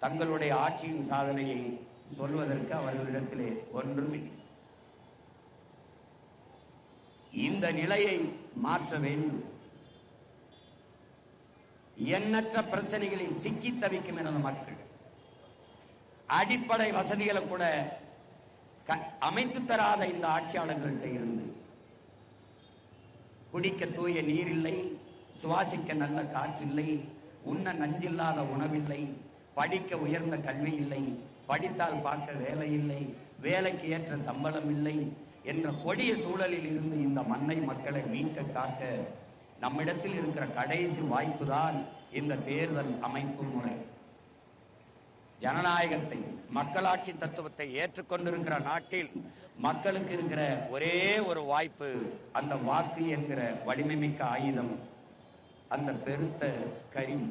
தங்களுடைய ஆட்சியின் சாதனையை சொல்வதற்கு அவர்களிடத்திலே ஒன்றுமில்லை இந்த நிலையை மாற்ற வேண்டும். எண்ணற்ற பிரச்சனைகளில் சிக்கி தவிக்கும் எனது மக்கள். அடிப்படை வசதிகளை கூட க- அமைத்து தராத இந்த ஆட்சியாளர்கள்ட்ட இருந்து குடிக்க தூய நீர் இல்லை சுவாசிக்க நல்ல காற்றில்லை உண்ண நஞ்சில்லாத உணவில்லை படிக்க உயர்ந்த கல்வி இல்லை. படித்தால் பார்க்க வேலை இல்லை. வேலைக்கு ஏற்ற சம்பளம் இல்லை என்ற கொடிய சூழலில் இருந்து இந்த மண்ணை மக்களை மீட்க காக்க நம்மிடத்தில் இருக்கிற கடைசி வாய்ப்புதான் இந்த தேர்தல் அமைப்பு முறை. ஜனநாயகத்தை மக்களாட்சி தத்துவத்தை ஏற்றுக்கொண்டிருக்கிற நாட்டில் மக்களுக்கு இருக்கிற ஒரே ஒரு வாய்ப்பு அந்த வாக்கு என்கிற வலிமைமிக்க ஆயுதம். அந்த பெருத்த கருவி